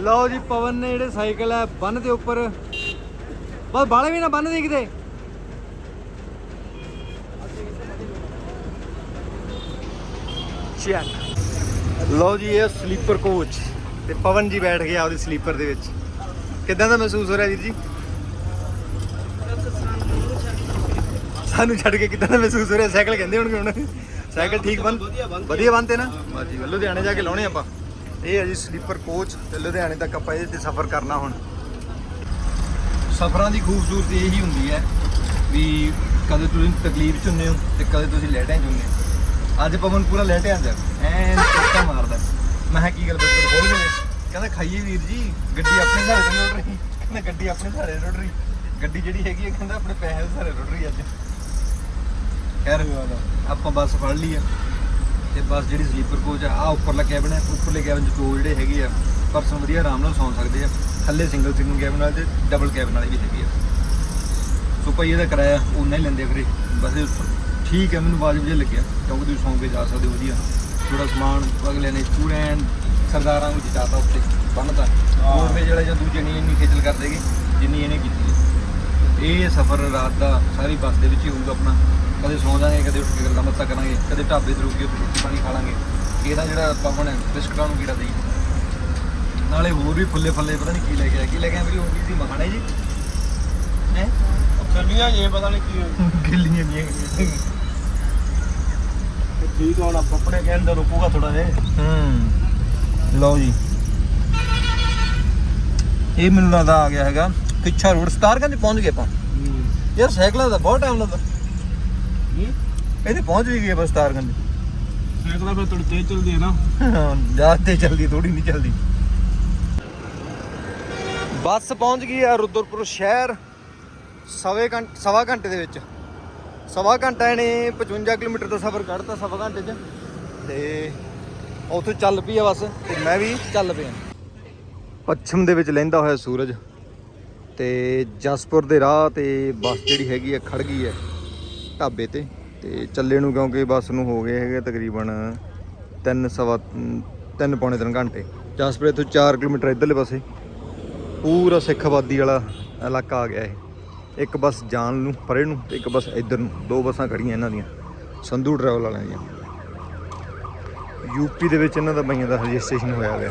ਲਓ ਜੀ ਪਵਨ ਨੇ ਜਿਹੜੇ ਸਾਈਕਲ ਹੈ ਬੰਨ ਦੇ ਉੱਪਰ। ਬਸ ਬਾਲੇ ਵੀ ਨਾ ਬੰਨ ਦੇ ਕਿਤੇ। ਚੈੱਕ। ਲਓ ਜੀ ਇਹ ਸਲੀਪਰ ਕੋਚ ਤੇ ਪਵਨ ਜੀ ਬੈਠ ਗਿਆ ਉਹਦੇ ਸਲੀਪਰ ਦੇ ਵਿੱਚ। ਕਿਦਾਂ ਦਾ ਮਹਿਸੂਸ ਹੋ ਰਿਹਾ ਵੀਰ ਜੀ? ਸਾਨੂੰ ਛੱਡ ਕੇ ਕਿਦਾਂ ਦਾ ਮਹਿਸੂਸ ਹੋ ਰਿਹਾ? ਸਾਈਕਲ ਕਹਿੰਦੇ ਹੋਣਗੇ ਹੁਣ। ਸਾਈਕਲ ਠੀਕ ਬਣ ਵਧੀਆ ਬਣਤੇ ਨਾ? ਆ। ਲੁਧਿਆਣੇ ਜਾ ਕੇ ਲਾਉਣੇ ਆਪਾਂ। ਇਹ ਹੈ ਜੀ ਸਲੀਪਰ ਕੋਚ ਤੇ ਲੁਧਿਆਣੇ ਤੱਕ ਆਪਾਂ ਇਹਦੇ ਤੇ ਸਫ਼ਰ ਕਰਨਾ ਹੁਣ। ਸਫ਼ਰਾਂ ਦੀ ਖੂਬਸੂਰਤੀ ਇਹੀ ਹੁੰਦੀ ਹੈ ਵੀ ਕਦੇ ਤੁਸੀਂ ਤਕਲੀਫ ਚ ਹੁੰਦੇ ਹੋ ਤੇ ਕਦੇ ਤੁਸੀਂ ਲਹਿਟਿਆਂ ਚ ਹੁੰਦੇ ਹੋ। ਅੱਜ ਪਵਨ ਪੂਰਾ ਲਹਿਟਿਆਂ ਚ ਐਨ ਟੱਕਾ ਮਾਰਦਾ। ਮੈਂ ਕਿਹਾ, ਕੀ ਗੱਲ ਬਿਸਕੁਟ ਖੋਲ ਗਏ ਕਹਿੰਦਾ, ਖਾਈਏ ਵੀਰ ਜੀ, ਗੱਡੀ ਆਪਣੇ ਸਾਰੇ ਤੇ ਰੁੜ ਰਹੀ। ਕਹਿੰਦਾ, ਗੱਡੀ ਆਪਣੇ ਸਾਰੇ ਰੁੜ ਰਹੀ। ਗੱਡੀ ਜਿਹੜੀ ਹੈਗੀ ਹੈ ਕਹਿੰਦਾ, ਆਪਣੇ ਪੈਸੇ ਦੇ ਸਾਰੇ ਰੁੜ ਰਹੀ ਅੱਜ। ਖੈਰ, ਆਪਾਂ ਬੱਸ ਫੜ ਲਈ ਆ। ਤੇ ਬੱਸ ਜਿਹੜੀ ਸਲੀਪਰ ਕੋਚ ਆ ਆ ਉੱਪਰਲਾ ਕੈਬਨ ਹੈ ਉੱਪਰਲੇ ਕੈਬਨ ਚ ਦੋ ਜਿਹੜੇ ਹੈਗੇ ਆ ਪਰਸਨ ਵਧੀਆ ਆਰਾਮ ਨਾਲ ਸੌਂ ਸਕਦੇ ਆ। ਥੱਲੇ ਸਿੰਗਲ ਸਿੰਗਲ ਕੈਬਨ ਵਾਲੇ ਤੇ ਡਬਲ ਕੈਬਨ ਵਾਲੇ ਵੀ ਹੈਗੇ ਆ। ਸੋ ਭਾਈ, ਇਹਦਾ ਕਿਰਾਇਆ ਉਨਾ ਹੀ ਲੈਂਦੇ ਆ ਬਸ ਇਹ ਠੀਕ ਹੈ ਮੈਨੂੰ ਵਾਜਬ ਜਿਹਾ ਲੱਗਿਆ, ਕਿਉਂਕਿ ਤੁਸੀਂ ਸੌਂ ਕੇ ਜਾ ਸਕਦੇ ਹੋ ਵਧੀਆ। ਥੋੜਾ ਸਮਾਨ ਅਗਲੇ ਨੇ ਸਟੂਡੈਂਟ ਸਰਦਾਰਾਂ ਨੂੰ ਜਿਤਾਤਾ ਉੱਤੇ ਬੰਨਤਾ। ਰੋਡਵੇਜ ਵਾਲੇ ਜਾਂ ਦੂਜੇ ਨਹੀਂ ਇੰਨੀ ਖੇਚਲ ਕਰਦੇਗੇ ਜਿੰਨੀ ਇਹਨੇ ਕੀਤੀ ਹੈ ਇਹ ਸਫ਼ਰ ਰਾਤ ਦਾ ਸਾਰੀ ਬੱਸ ਦੇ ਵਿੱਚ ਹੀ ਹੋਊਗਾ ਆਪਣਾ। ਕਦੇ ਸੌਂ ਜਾਾਂਗੇ ਕਦੇ ਉੱਠ ਕੇ ਗੱਲਾਂ ਬਾਤਾਂ ਕਰਾਂਗੇ ਕਦੇ ਢਾਬੇ ਤੇ ਰੁਕ ਕੇ ਉੱਥੇ ਰੋਟੀ ਪਾਣੀ ਖਾ ਲਾਂਗੇ। ਇਹਦਾ ਜਿਹੜਾ ਪਵਨ ਹੈ ਬਿਸਕਟਾਂ ਨੂੰ ਕੀੜਾ ਦੇਈ ਨਾਲੇ ਹੋਰ ਵੀ ਫੁੱਲੇ ਫੱਲੇ ਪਤਾ ਨਹੀਂ ਕੀ ਲੈ ਕੇ ਆਇਆ ਕੀ ਲੈ ਕੇ ਆਇਆ ਮੇਰੀ ਹੋਣੀ ਸੀ ਮਖਾਣੇ ਜੀ। ਹੈ? ਚੱਲੀਆਂ ਜੇ ਪਤਾ ਨਹੀਂ ਕੀ। ਗਿੱਲੀਆਂ ਗਈਆਂ ਠੀਕ ਹੁਣ ਆਪਣੇ ਕਹਿੰਦੇ ਰੁਕੂਗਾ ਥੋੜਾ ਇਹ ਹੂੰ। ਲਓ ਜੀ। ਇਹ ਮੈਨੂੰ ਲੱਗਦਾ ਆ ਗਿਆ ਹੈਗਾ ਕਿੱਛਾ ਰੋਡ ਸਤਾਰਗੰਜ ਪਹੁੰਚ ਗਏ ਆਪਾਂ। ਯਾਰ ਸਾਈਕਲਾਂ ਦਾ ਬਹੁਤ ਟਾਈਮ ਲੱਗਦਾ। ਇਹਦੇ ਪਹੁੰਚ ਵੀ ਗਏ ਬਸ ਸਤਾਰਗੰਜ ਸਾਈਕਲ ਤਾਂ ਥੋੜੀ ਤੇਜ਼ ਚੱਲਦੀ ਹੈ ਨਾ ਜ਼ਿਆਦਾ ਤੇ ਜਲਦੀ ਥੋੜੀ ਨਹੀਂ ਚੱਲਦੀ। ਬੱਸ ਪਹੁੰਚ ਗਈ ਆ ਰੁਦਰਪੁਰ ਸ਼ਹਿਰ ਸਵੇ ਘੰਟੇ ਸਵਾ ਘੰਟੇ ਦੇ ਵਿੱਚ। ਸਵਾ ਘੰਟਾ ਇਹਨੇ 55 ਕਿਲੋਮੀਟਰ ਦਾ ਸਫ਼ਰ ਕੱਢਤਾ ਸਵਾ ਘੰਟੇ 'ਚ। ਤੇ ਉੱਥੋਂ ਚੱਲ ਪਈ ਆ ਬੱਸ, ਤੇ ਮੈਂ ਵੀ ਚੱਲ ਪਿਆ। ਪੱਛਮ ਦੇ ਵਿੱਚ ਲਹਿੰਦਾ ਹੋਇਆ ਸੂਰਜ। ਤੇ ਜਸਪੁਰ ਦੇ ਰਾਹ ਤੇ ਬੱਸ ਜਿਹੜੀ ਹੈਗੀ ਆ ਖੜ ਗਈ ਹੈ ਢਾਬੇ ਤੇ। ਤੇ ਚੱਲੇ ਨੂੰ ਕਿਉਂਕਿ ਬੱਸ ਨੂੰ ਹੋ ਗਏ ਹੈਗੇ ਤਕਰੀਬਨ ਤਿੰਨ ਸਵਾ, ਤਿੰਨ ਪੌਣੇ ਤਿੰਨ ਘੰਟੇ। ਜਸਪੁਰ ਤੋਂ 4 ਕਿਲੋਮੀਟਰ ਇਧਰਲੇ ਪਾਸੇ। ਪੂਰਾ ਸਿੱਖ ਆਬਾਦੀ ਵਾਲਾ ਇਲਾਕਾ ਆ ਗਿਆ ਇਹ। ਇੱਕ ਬੱਸ ਜਾਣ ਨੂੰ, ਪਰੇ ਨੂੰ ਤੇ ਇੱਕ ਬੱਸ ਇੱਧਰ ਨੂੰ। ਦੋ ਬੱਸਾਂ ਖੜੀਆਂ ਇਹਨਾਂ ਦੀਆਂ, ਸੰਧੂ ਟਰੈਵਲ ਵਾਲਿਆਂ ਦੀਆਂ। ਯੂਪੀ ਦੇ ਵਿੱਚ ਇਹਨਾਂ ਦਾ ਬਈਆਂ ਦਾ ਰਜਿਸਟ੍ਰੇਸ਼ਨ ਹੋਇਆ ਹੋਇਆ।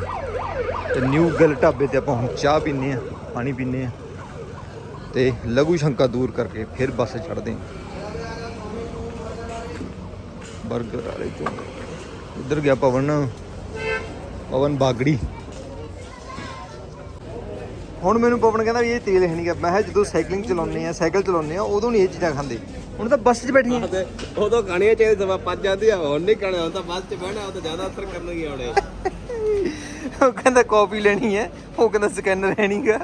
ਤੇ ਨਿਊ ਗਲ ਢਾਬੇ ਤੇ ਆਪਾਂ ਹੁਣ ਚਾਹ ਪੀਨੇ ਆ ਪਾਣੀ ਪੀਨੇ ਆ ਤੇ ਲਘੂ ਸ਼ੰਕਾ ਦੂਰ ਕਰਕੇ ਫਿਰ ਬੱਸ ਚੜ੍ਹਦੇ ਹਾਂ। ਬਰਗਰ ਵਾਲੇ ਤੋਂ ਇੱਧਰ ਗਿਆ ਪਵਨ ਪਵਨ ਬਾਗੜੀ। ਹੁਣ ਮੈਨੂੰ ਪਵਨ ਕਹਿੰਦਾ ਵੀ ਇਹ ਤੇਲ ਹੈ ਨਹੀਂਗਾ ਮੈਂ ਕਿਹਾ ਜਦੋਂ ਸਾਈਕਲਿੰਗ ਚਲਾਉਂਦੇ ਆ ਸਾਈਕਲ ਚਲਾਉਂਦੇ ਆ ਉਦੋਂ ਨਹੀਂ ਇਹ ਚੀਜ਼ਾਂ ਖਾਂਦੇ। ਹੁਣ ਤਾਂ ਬੱਸ 'ਚ ਬੈਠੀ ਆ ਉਦੋਂ ਖਾਣੀਆਂ ਚਾਹੀਦੀ ਦਵਾ ਪੱਜ ਜਾਂਦੀ ਆ ਹੁਣ ਨਹੀਂ ਖਾਣਾ ਹੁਣ ਤਾਂ ਬੱਸ 'ਚ ਬਹਿਣਾ ਉਹ ਤਾਂ ਜ਼ਿਆਦਾ ਅਸਰ ਕਰਨਗੇ ਹੁਣੇ ਉਹ ਕਹਿੰਦਾ ਕਾਪੀ ਲੈਣੀ ਹੈ ਉਹ ਕਹਿੰਦਾ ਸਕੈਨਰ ਹੈ ਨਹੀਂਗਾ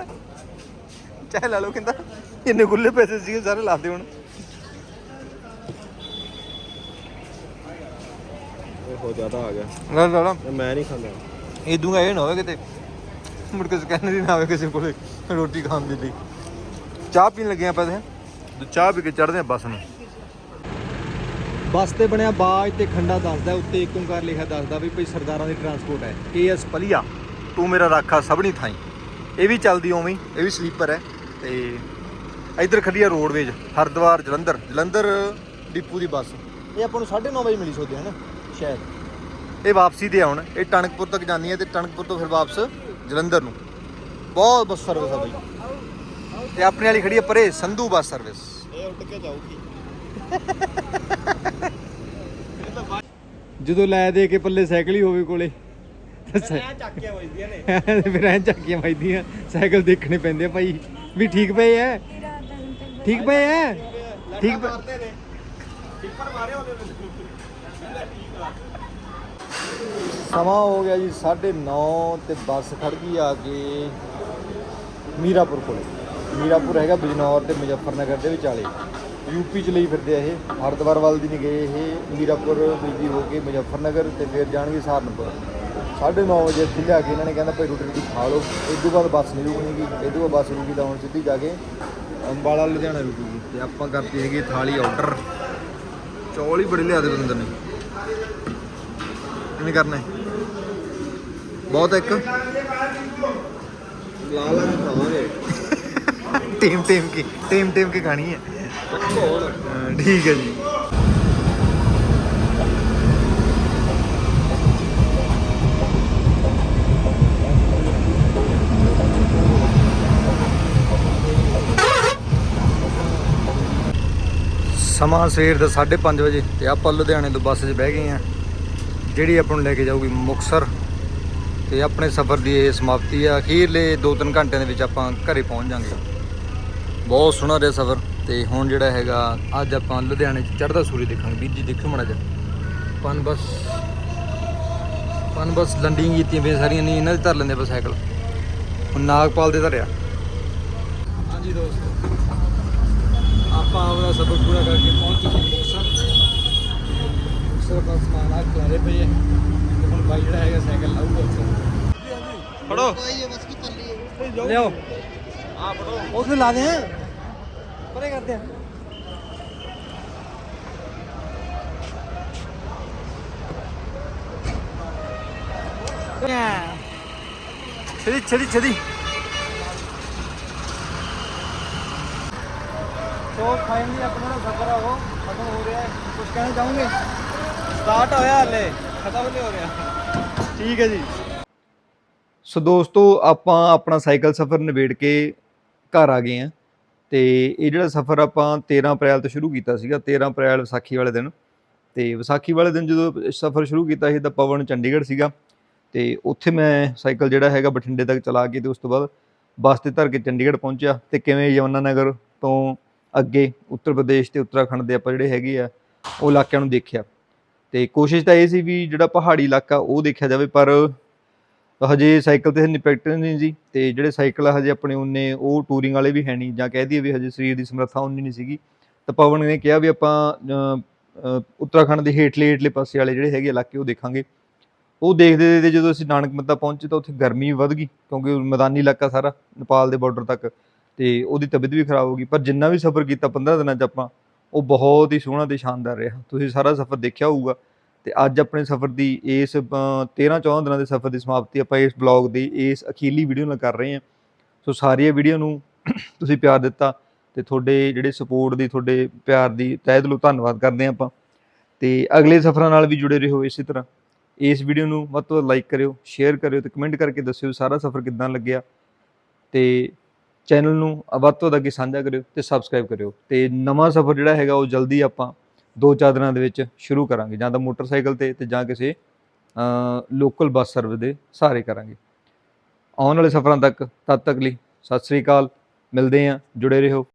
ਚਾਹ ਲਾ ਲਓ ਕਹਿੰਦਾ ਇੰਨੇ ਗੁੱਲੇ ਪੈਸੇ ਸੀਗੇ ਸਾਰੇ ਲਾ ਦੇ ਹੁਣ। ਉਹ ਜ਼ਿਆਦਾ ਆ ਗਿਆ। ਲਾ ਲਾ ਮੈਂ ਨਹੀਂ ਖਾਂਦਾ। ਇਦੂਗਾ ਇਹ ਨਾ ਹੋਵੇ ਕਿਤੇ। ਮੁੜ ਕੇ ਸਕੈਨਰ ਹੀ ਨਾ ਆਵੇ ਕਿਸੇ ਕੋਲੇ ਰੋਟੀ ਖਾਣ ਦੇ ਲਈ। ਚਾਹ ਪੀਣ ਲੱਗੇ ਆਪਾਂ ਤੇ ਚਾਹ ਪੀ ਕੇ ਚੜਦੇ ਆ ਬੱਸ ਨੂੰ। ਬੱਸ ਤੇ ਬਣਿਆ ਬਾਜ ਤੇ ਖੰਡਾ ਦੱਸਦਾ ਉੱਤੇ ਇੱਕ ਓੰਕਾਰ ਲਿਖਿਆ ਦੱਸਦਾ ਵੀ ਭਈ ਸਰਦਾਰਾਂ ਦੀ ਟਰਾਂਸਪੋਰਟ ਹੈ। ਏਐਸ ਪਲੀਆ ਤੂੰ ਮੇਰਾ ਰਾਖਾ ਸਭਨੀ ਥਾਈ। ਇਹ ਵੀ ਚੱਲਦੀ ਹੀ ਇਹ ਵੀ ਸਲੀਪਰ ਹੈ। ਤੇ ਇਧਰ ਖੜੀ ਆ ਰੋਡਵੇਜ ਹਰਿਦੁਆਰ ਜਲੰਧਰ। ਜਲੰਧਰ ਡਿਪੂ ਦੀ ਬੱਸ। ਇਹ ਆਪਾਂ ਨੂੰ 9:30 ਵਜੇ ਮਿਲੀ ਸੋਦੇ ਹਨ ਸ਼ਾਇਦ। ਇਹ ਵਾਪਸੀ ਤੇ ਆਉਣ ਇਹ ਟਣਕਪੁਰ ਤੱਕ ਜਾਂਦੀ ਹੈ ਤੇ ਟਣਕਪੁਰ ਤੋਂ ਫਿਰ ਵਾਪਸ ਜਲੰਧਰ ਨੂੰ। ਬਹੁਤ ਬੱਸ ਸਰਵਿਸ ਆ ਬਈ। ਤੇ ਆਪਣੇ ਵਾਲੀ ਖੜੀ ਹੈ ਪਰੇ ਸੰਧੂ ਬੱਸ ਸਰਵਿਸ ਇਹ ਉੱਡ ਕੇ ਜਾਊਗੀ। ਜਦੋਂ ਲੈ ਦੇ ਕੇ ਪੱਲੇ ਸਾਈਕਲ ਹੀ ਹੋਵੇ ਕੋਲੇ। ਐ ਚੱਕੀਆਂ ਵੱਜਦੀਆਂ ਨੇ। ਫਿਰ ਐਂ ਚੱਕੀਆਂ ਵੱਜਦੀਆਂ। ਸਾਈਕਲ ਦੇਖਣੇ ਪੈਂਦੇ ਆ ਭਾਈ। ਵੀ ਠੀਕ ਪਏ ਐ? ਠੀਕ ਪਏ ਐ? ਠੀਕ ਪਏ? ਮਾਰਦੇ ਨੇ। ਟਿੱਪਰ ਮਾਰੇ ਵਿੱਚ। ਸਮਾਂ ਹੋ ਗਿਆ ਜੀ 9:30 ਤੇ ਬੱਸ ਖੜ ਗਈ ਆ ਕੇ ਮੀਰਾਪੁਰ ਕੋਲੇ। ਮੀਰਾਪੁਰ ਹੈਗਾ ਬਿਜਨੌਰ ਤੇ ਮੁਜ਼ੱਫਰਨਗਰ ਦੇ ਵਿਚਾਲੇ। ਯੂਪੀ ਚ ਲਈ ਫਿਰਦੇ ਆ ਇਹ, ਹਰਦਵਾਰ ਵੱਲ ਦੀ ਨਹੀਂ ਗਏ ਇਹ, ਮੀਰਾਪੁਰ ਬੀਜੀ ਹੋ ਕੇ ਮੁਜ਼ੱਫਰਨਗਰ ਤੇ ਫਿਰ ਜਾਣਗੇ ਸਹਾਰਨਪੁਰ। 9:30 ਵਜੇ ਇੱਥੇ ਲਿਆ ਕੇ ਇਹਨਾਂ ਨੇ ਕਹਿੰਦਾ ਭਾਈ ਰੋਟੀ ਰੋਟੀ ਖਾ ਲਓ ਇਸ ਤੋਂ ਬਾਅਦ ਬੱਸ ਨਹੀਂ ਰੁਕਣੀਗੀ ਇਸ ਤੋਂ ਬਾਅਦ ਬੱਸ ਰੁਕੀ ਤਾਂ ਹੁਣ ਸਿੱਧੀ ਜਾ ਕੇ ਅੰਬਾਲਾ ਲੁਧਿਆਣਾ ਰੁਕੂਗੀ। ਤੇ ਆਪਾਂ ਕਰਤੀ ਹੈਗੀ ਥਾਲੀ ਆਰਡਰ ਚੌਲ ਹੀ ਬੜੇ ਲਿਆ ਦੇ ਬੰਦਰ ਨੇ। ਕਿਵੇਂ ਕਰਨਾ? ਹੈ ਬਹੁਤ ਇੱਕ। ਲਾ ਲਾ ਕੇ ਖਾਵਾਂਗੇ। ਟੀਮ ਟੀਮ ਕੀ ਟੀਮ ਟੀਮ ਕੀ ਖਾਣੀ ਹੈ? ਹਾਂ, ਠੀਕ ਹੈ ਜੀ। ਸਮਾਂ ਸਵੇਰ ਦਾ 5:30 ਵਜੇ ਤੇ ਆਪਾਂ ਲੁਧਿਆਣੇ ਤੋਂ ਬੱਸ 'ਚ ਬਹਿ ਗਏ ਆ ਜਿਹੜੀ ਆਪਾਂ ਨੂੰ ਲੈ ਕੇ ਜਾਊਗੀ ਮੁਕਸਰ ਤੇ ਆਪਣੇ ਸਫ਼ਰ ਦੀ ਇਹ ਸਮਾਪਤੀ ਆ। ਅਖੀਰਲੇ 2-3 ਘੰਟਿਆਂ ਦੇ ਵਿੱਚ ਆਪਾਂ ਘਰੇ ਪਹੁੰਚ ਜਾਾਂਗੇ। ਬਹੁਤ ਸੋਹਣਾ ਰਿਹਾ ਸਫ਼ਰ ਤੇ ਹੁਣ ਜਿਹੜਾ ਹੈਗਾ, ਅੱਜ ਆਪਾਂ ਲੁਧਿਆਣੇ 'ਚ ਚੜ੍ਹਦਾ ਸੂਰਜ ਦੇਖਾਂਗੇ। ਵੀਰ ਜੀ ਦੇਖੋ ਮੜਾ ਜਾ ਪਨ ਬਸ ਪਨ ਬਸ ਲੰਡਿੰਗ ਕੀਤੀਆਂ ਪਈਆਂ ਸਾਰੀਆਂ, ਨਹੀਂ, ਇਹਨਾਂ ਦੇ ਧਰ ਲੈਂਦੇ ਬਸ ਸਾਈਕਲ। ਹੁਣ ਨਾਗਪਾਲ ਦੇ ਧਰਿਆ। ਹਾਂਜੀ ਦੋਸਤੋ। ਆਪਾਂ ਆਪਣਾ ਸਫ਼ਰ ਪੂਰਾ ਕਰਕੇ ਪਹੁੰਚ ਚੁੱਕੇ ਮੁਕਤਸਰ ਮੁਕਤਸਰ ਦਾ ਸਮਾਨ ਆ ਖਲਾਰੇ ਪਏ ਬਾਈ ਸਫਰ ਆ ਉਹ ਖਤਮ ਹੋ ਰਿਹਾ ਹੈ। ਕਹਿਣਾ ਚਾਹੋਗੇ? ਸਟਾਰਟ ਹੋਇਆ ਹਲੇ। ਖਤਮ ਨਹੀਂ ਹੋ ਰਿਹਾ। ਠੀਕ ਹੈ ਜੀ। ਸੋ ਦੋਸਤੋ, ਆਪਾਂ ਆਪਣਾ ਸਾਈਕਲ ਸਫ਼ਰ ਨਿਬੇੜ ਕੇ ਘਰ ਆ ਗਏ ਆ ਤੇ ਇਹ ਜਿਹੜਾ ਸਫ਼ਰ ਆਪਾਂ 13 ਅਪ੍ਰੈਲ ਤੋਂ ਸ਼ੁਰੂ ਕੀਤਾ ਸੀਗਾ 13 ਅਪ੍ਰੈਲ ਵਿਸਾਖੀ ਵਾਲੇ ਦਿਨ। ਤੇ ਵਿਸਾਖੀ ਵਾਲੇ ਦਿਨ ਜਦੋਂ ਸਫ਼ਰ ਸ਼ੁਰੂ ਕੀਤਾ ਸੀ, ਤਾਂ ਪਵਨ ਚੰਡੀਗੜ੍ਹ ਸੀਗਾ ਤੇ ਉੱਥੇ ਮੈਂ ਸਾਈਕਲ ਜਿਹੜਾ ਹੈਗਾ ਬਠਿੰਡੇ ਤੱਕ ਚਲਾ ਕੇ ਤੇ ਉਸ ਤੋਂ ਬਾਅਦ ਬੱਸ ਤੇ ਧਰ ਕੇ ਚੰਡੀਗੜ੍ਹ ਪਹੁੰਚਿਆ ਤੇ ਕਿਵੇਂ ਯਮੁਨਾ ਨਗਰ ਤੋਂ ਅੱਗੇ ਉੱਤਰ ਪ੍ਰਦੇਸ਼ ਤੇ ਉੱਤਰਾਖੰਡ ਦੇ ਆਪਾਂ ਜਿਹੜੇ ਹੈਗੇ ਆ, ਉਹ ਇਲਾਕਿਆਂ ਨੂੰ ਦੇਖਿਆ। ਤੇ ਕੋਸ਼ਿਸ਼ ਤਾਂ ਇਹ ਸੀ ਵੀ ਜਿਹੜਾ ਪਹਾੜੀ ਇਲਾਕਾ ਉਹ ਦੇਖਿਆ ਜਾਵੇ, ਪਰ ਹਜੇ ਸਾਈਕਲ ਤੇ ਇੰਨੀ ਪ੍ਰੈਕਟਿਸ ਨਹੀਂ ਸੀ ਤੇ ਜਿਹੜੇ ਸਾਈਕਲ ਆ ਹਜੇ ਆਪਣੇ ਉਨੇ ਉਹ ਟੂਰਿੰਗ ਵਾਲੇ ਵੀ ਹੈ ਨਹੀਂ, ਜਾਂ ਕਹਿ ਦਈਏ ਵੀ ਹਜੇ ਸਰੀਰ ਦੀ ਸਮਰੱਥਾ ਉਨੀ ਨਹੀਂ ਸੀਗੀ। ਤਾਂ ਪਵਨ ਨੇ ਕਿਹਾ ਵੀ ਆਪਾਂ ਉੱਤਰਾਖੰਡ ਦੇ ਹੇਠਲੇ ਹੇਠਲੇ ਪਾਸੇ ਵਾਲੇ ਜਿਹੜੇ ਹੈਗੇ ਇਲਾਕੇ ਉਹ ਦੇਖਾਂਗੇ। ਉਹ ਦੇਖਦੇ ਦੇਖਦੇ ਜਦੋਂ ਅਸੀਂ ਨਾਨਕ ਮੱਤਾ ਪਹੁੰਚੇ ਤਾਂ ਉੱਥੇ ਗਰਮੀ ਵੀ ਵੱਧ ਗਈ, ਕਿਉਂਕਿ ਮੈਦਾਨੀ ਇਲਾਕਾ ਸਾਰਾ, ਨੇਪਾਲ ਦੇ ਬਾਰਡਰ ਤੱਕ ਤੇ ਉਹਦੀ ਤਬੀਅਤ ਵੀ ਖਰਾਬ ਹੋ ਗਈ। ਪਰ ਜਿੰਨਾ ਵੀ ਸਫ਼ਰ ਕੀਤਾ 15 ਦਿਨਾਂ 'ਚ ਆਪਾਂ ਉਹ ਬਹੁਤ ਹੀ ਸੋਹਣਾ ਤੇ ਸ਼ਾਨਦਾਰ ਰਿਹਾ। ਤੁਸੀਂ ਸਾਰਾ ਸਫ਼ਰ ਦੇਖਿਆ ਹੋਊਗਾ ਤੇ ਅੱਜ ਆਪਣੇ ਸਫ਼ਰ ਦੀ ਇਸ 13 14 ਦਿਨਾਂ ਦੇ ਸਫ਼ਰ ਦੀ ਸਮਾਪਤੀ ਆਪਾਂ ਇਸ ਬਲੌਗ ਦੀ ਇਸ ਅਖੀਰਲੀ ਵੀਡੀਓ ਨਾਲ ਕਰ ਰਹੇ ਹਾਂ। ਸੋ ਸਾਰੀਆਂ ਵੀਡੀਓ ਨੂੰ ਤੁਸੀਂ ਪਿਆਰ ਦਿੱਤਾ ਤੇ ਤੁਹਾਡੇ ਜਿਹੜੇ ਸਪੋਰਟ ਦੀ, ਤੁਹਾਡੇ ਪਿਆਰ ਦੀ ਤਹਿ ਦਿਲੋਂ ਧੰਨਵਾਦ ਕਰਦੇ ਹਾਂ ਆਪਾਂ। ਤੇ ਅਗਲੇ ਸਫ਼ਰਾਂ ਨਾਲ ਵੀ ਜੁੜੇ ਰਹੋ ਇਸੇ ਤਰ੍ਹਾਂ। ਇਸ ਵੀਡੀਓ ਨੂੰ ਵੱਧ ਤੋਂ ਵੱਧ ਲਾਈਕ ਕਰਿਓ ਸ਼ੇਅਰ ਕਰਿਓ ਤੇ ਕਮੈਂਟ ਕਰਕੇ ਦੱਸਿਓ ਸਾਰਾ ਸਫ਼ਰ ਕਿੱਦਾਂ ਲੱਗਿਆ। ਤੇ ਚੈਨਲ ਨੂੰ ਵੱਧ ਤੋਂ ਵੱਧ ਅੱਗੇ ਸਾਂਝਾ ਕਰਿਓ ਤੇ ਸਬਸਕ੍ਰਾਈਬ ਕਰਿਓ। ਤੇ ਨਵਾਂ ਸਫ਼ਰ ਜਿਹੜਾ ਹੈਗਾ ਉਹ ਜਲਦੀ ਆਪਾਂ ਦੋ ਚਾਰ ਦਿਨਾਂ ਦੇ ਵਿੱਚ ਸ਼ੁਰੂ ਕਰਾਂਗੇ। ਜਾਂ ਤਾਂ ਮੋਟਰਸਾਈਕਲ ਤੇ ਤੇ ਜਾਂ ਕਿਸੇ ਲੋਕਲ ਬੱਸ ਸਰਵਿਸ ਦੇ ਸਹਾਰੇ ਕਰਾਂਗੇ। ਆਉਣ ਵਾਲੇ ਸਫ਼ਰਾਂ ਤੱਕ ਤਦ ਤੱਕ ਲਈ ਸਤਿ ਸ੍ਰੀ ਅਕਾਲ। ਮਿਲਦੇ ਹਾਂ। ਜੁੜੇ ਰਹੋ।